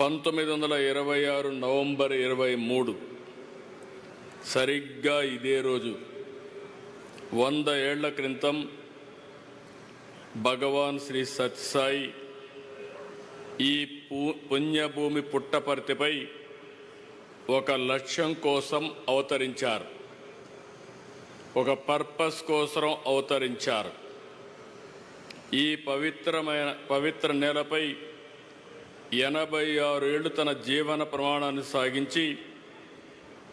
పంతొమ్మిది వందల ఇరవై ఆరు నవంబర్ ఇరవై మూడు. సరిగ్గా ఇదే రోజు. వంద ఏళ్ళ క్రితం భగవాన్ శ్రీ సత్యసాయి ఈ పుణ్యభూమి పుట్టపర్తిపై ఒక లక్ష్యం కోసం అవతరించారు. ఒక పర్పస్ కోసం అవతరించారు. ఈ పవిత్రమైన పవిత్ర నేలపై ఎనభై ఆరేళ్ళు తన జీవన ప్రమాణాన్ని సాగించి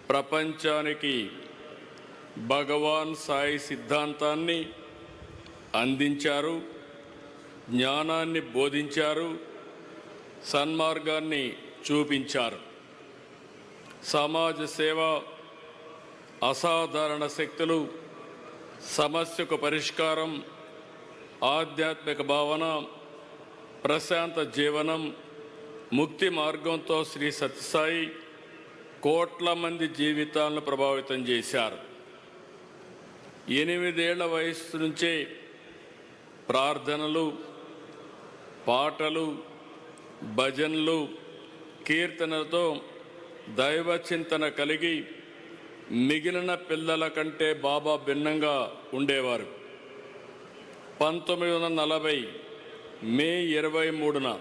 ప్రపంచానికి భగవాన్ సాయి సిద్ధాంతాన్ని అందించారు జ్ఞానాన్ని బోధించారు సన్మార్గాన్ని చూపించారు. సమాజ సేవ అసాధారణ శక్తులు సమస్యకు పరిష్కారం ఆధ్యాత్మిక భావన ప్రశాంత జీవనం ముక్తి మార్గంతో శ్రీ సత్యసాయి కోట్ల మంది జీవితాలను ప్రభావితం చేశారు. ఎనిమిదేళ్ళ వయస్సు నుంచే ప్రార్థనలు పాటలు భజనలు కీర్తనలతో దైవ చింతన కలిగి మిగిలిన పిల్లల కంటే బాబా భిన్నంగా ఉండేవారు. పంతొమ్మిది వందల నలభై మే ఇరవై మూడున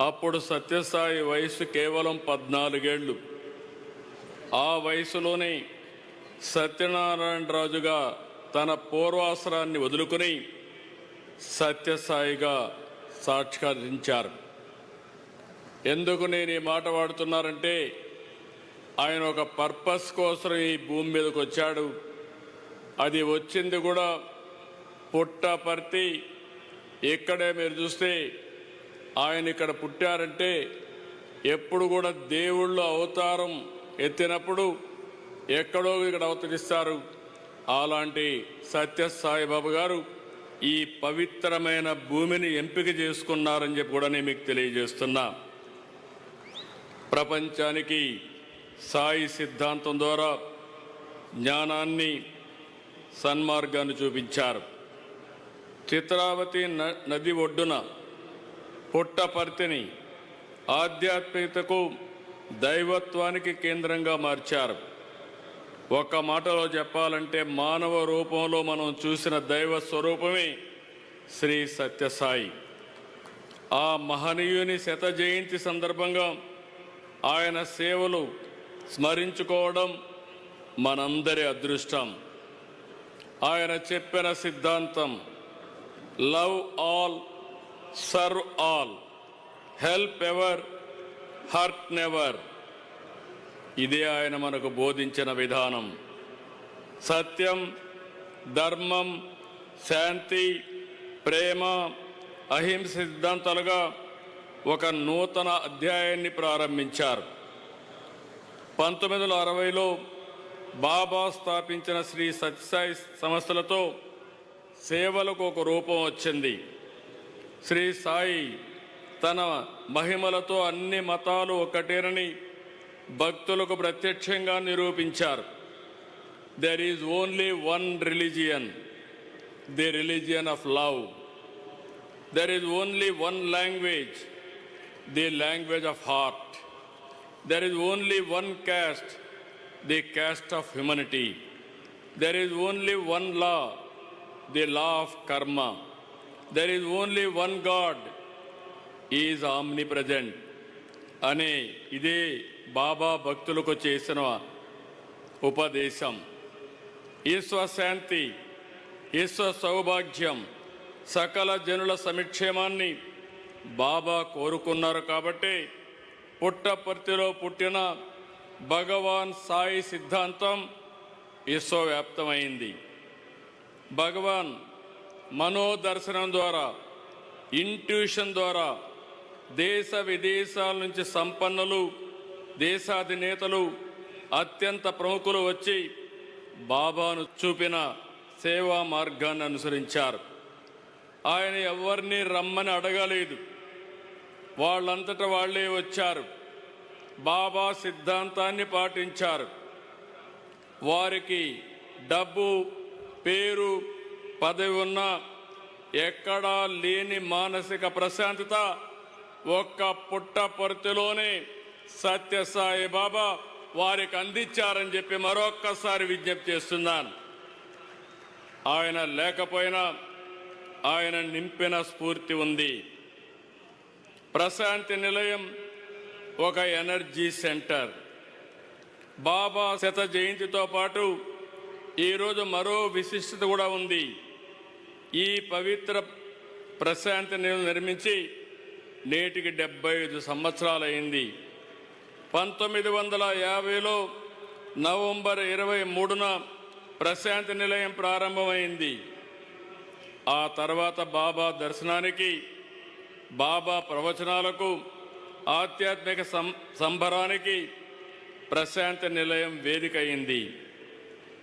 అప్పుడు సత్యసాయి వయసు కేవలం పద్నాలుగేళ్ళు. ఆ వయసులోనే సత్యనారాయణరాజుగా తన పూర్వాసరాన్ని వదులుకుని సత్యసాయిగా సాక్షాత్కరించారు. ఎందుకు నేను ఈ మాట వాడుతున్నారంటే ఆయన ఒక పర్పస్ కోసం ఈ భూమి మీదకి వచ్చాడు. అది వచ్చింది కూడా పుట్టపర్తి ఇక్కడే మీరు చూస్తే ఆయన ఇక్కడ పుట్టారంటే ఎప్పుడు కూడా దేవుళ్ళు అవతారం ఎత్తినప్పుడు ఎక్కడో ఇక్కడ అవతరిస్తారు. అలాంటి సత్య సాయిబాబు గారు ఈ పవిత్రమైన భూమిని ఎంపిక చేసుకున్నారని చెప్పి కూడా నేను మీకు తెలియజేస్తున్నా. ప్రపంచానికి సాయి సిద్ధాంతం ద్వారా జ్ఞానాన్ని సన్మార్గాన్ని చూపించారు. చిత్రావతి న- నది ఒడ్డున పుట్టపర్తిని ఆధ్యాత్మికతకు దైవత్వానికి కేంద్రంగా మార్చారు. ఒక మాటలో చెప్పాలంటే మానవ రూపంలో మనం చూసిన దైవ స్వరూపమే శ్రీ సత్యసాయి. ఆ మహనీయుని శత జయంతి సందర్భంగా ఆయన సేవలు స్మరించుకోవడం మనందరి అదృష్టం. ఆయన చెప్పిన సిద్ధాంతం love all serve all. Help ever hurt never. ఇదే ఆయన మనకు బోధించిన విధానం. సత్యం ధర్మం శాంతి ప్రేమ అహింస సిద్ధాంతాలుగా ఒక నూతన అధ్యాయాన్ని ప్రారంభించారు. పంతొమ్మిది వందల అరవైలో బాబా స్థాపించిన శ్రీ సత్యసాయి సంస్థలతో సేవలకు ఒక రూపం వచ్చింది. శ్రీ సాయి తన మహిమలతో అన్ని మతాలు ఒకటేనని భక్తులకు ప్రత్యక్షంగా నిరూపించారు. There is only one religion the religion of love there is only one language the language of heart there is only one caste the caste of humanity there is only one law the law of karma there is only one God is omnipresent అనే ఇదే బాబా భక్తులకు చేసిన ఉపదేశం. ఈశ్వర శాంతి ఈశ్వ సౌభాగ్యం సకల జనుల సమిక్షేమాన్ని బాబా కోరుకున్నారు కాబట్టి పుట్టపర్తిలో పుట్టిన భగవాన్ సాయి సిద్ధాంతం విశ్వవ్యాప్తమైంది భగవాన్ మనోదర్శనం ద్వారా ఇంట్యూషన్ ద్వారా దేశ విదేశాల నుంచి సంపన్నులు దేశాధినేతలు అత్యంత ప్రముఖులు వచ్చి బాబాను చూపిన సేవా మార్గాన్ని అనుసరించారు. ఆయన ఎవరిని రమ్మని అడగలేదు. వాళ్ళంతట వాళ్ళే వచ్చారు. బాబా సిద్ధాంతాన్ని పాటించారు. వారికి డబ్బు పేరు పదవి ఉన్న ఎక్కడా లేని మానసిక ప్రశాంతత ఒక్క పుట్ట పొరతిలోనే సత్యసాయి బాబా వారికి అందించారని చెప్పి మరొక్కసారి విజ్ఞప్తి చేస్తున్నాను. ఆయన లేకపోయినా ఆయన నింపిన స్ఫూర్తి ఉంది. ప్రశాంతి నిలయం ఒక ఎనర్జీ సెంటర్. బాబా శత జయంతితో పాటు ఈరోజు మరో విశిష్టత కూడా ఉంది. ఈ పవిత్ర ప్రశాంతి నిర్మించి నేటికి డెబ్బై ఐదు సంవత్సరాలైంది. పంతొమ్మిది వందల యాభైలో నవంబర్ ఇరవై మూడున ప్రశాంతి నిలయం ప్రారంభమైంది. ఆ తర్వాత బాబా దర్శనానికి బాబా ప్రవచనాలకు ఆధ్యాత్మిక సం సంబరానికి ప్రశాంతి నిలయం వేదిక అయింది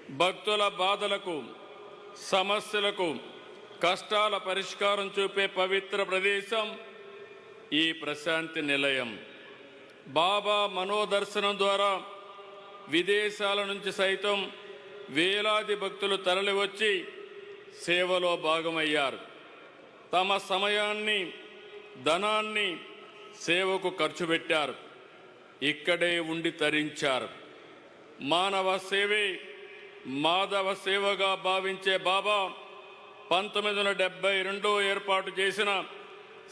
భక్తుల బాధలకు సమస్యలకు కష్టాల పరిష్కారం చూపే పవిత్ర ప్రదేశం ఈ ప్రశాంతి నిలయం. బాబా మనోదర్శనం ద్వారా విదేశాల నుంచి సైతం వేలాది భక్తులు తరలివచ్చి సేవలో భాగమయ్యారు. తమ సమయాన్ని ధనాన్ని సేవకు ఖర్చు పెట్టారు. ఇక్కడే ఉండి తరించారు. మానవ సేవే మాధవ సేవగా భావించే బాబా పంతొమ్మిది వందల డెబ్బై రెండో ఏర్పాటు చేసిన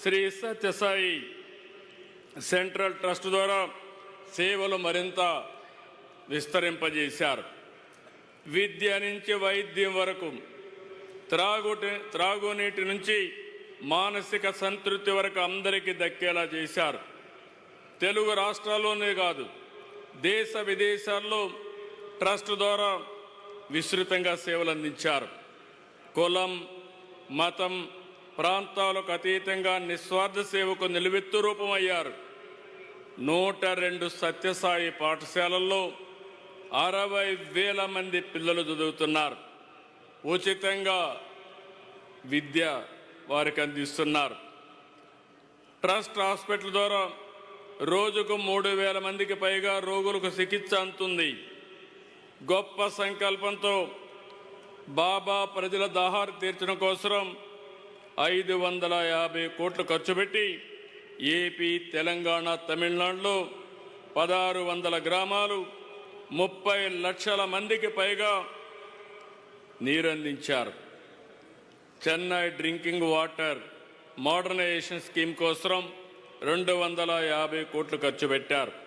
శ్రీ సత్యసాయి సెంట్రల్ ట్రస్ట్ ద్వారా సేవలు మరింత విస్తరింపజేశారు. విద్య నుంచి వైద్యం వరకు త్రాగుటి త్రాగునీటి నుంచి మానసిక సంతృప్తి వరకు అందరికీ దక్కేలా చేశారు. తెలుగు రాష్ట్రాల్లోనే కాదు దేశ విదేశాల్లో ట్రస్ట్ ద్వారా విస్తృతంగా సేవలు అందించారు కులం మతం ప్రాంతాలకు అతీతంగా నిస్వార్థ సేవకు నిలువెత్తు రూపమయ్యారు. నూట రెండు సత్యసాయి పాఠశాలల్లో అరవై వేల మంది పిల్లలు చదువుతున్నారు. ఉచితంగా విద్య వారికి అందిస్తున్నారు. ట్రస్ట్ హాస్పిటల్ ద్వారా రోజుకు మూడు వేల మందికి పైగా రోగులకు చికిత్స అందుతుంది. గొప్ప సంకల్పంతో బాబా ప్రజల దాహారు తీర్చడం కోసం ఐదు వందల యాభై కోట్లు ఖర్చు పెట్టి ఏపీ తెలంగాణ తమిళనాడులో పదహారు వందల గ్రామాలు ముప్పై లక్షల మందికి పైగా నీరందించారు. Chennai drinking water modernisation scheme కోసం రెండు వందల యాభై కోట్లు ఖర్చు పెట్టారు.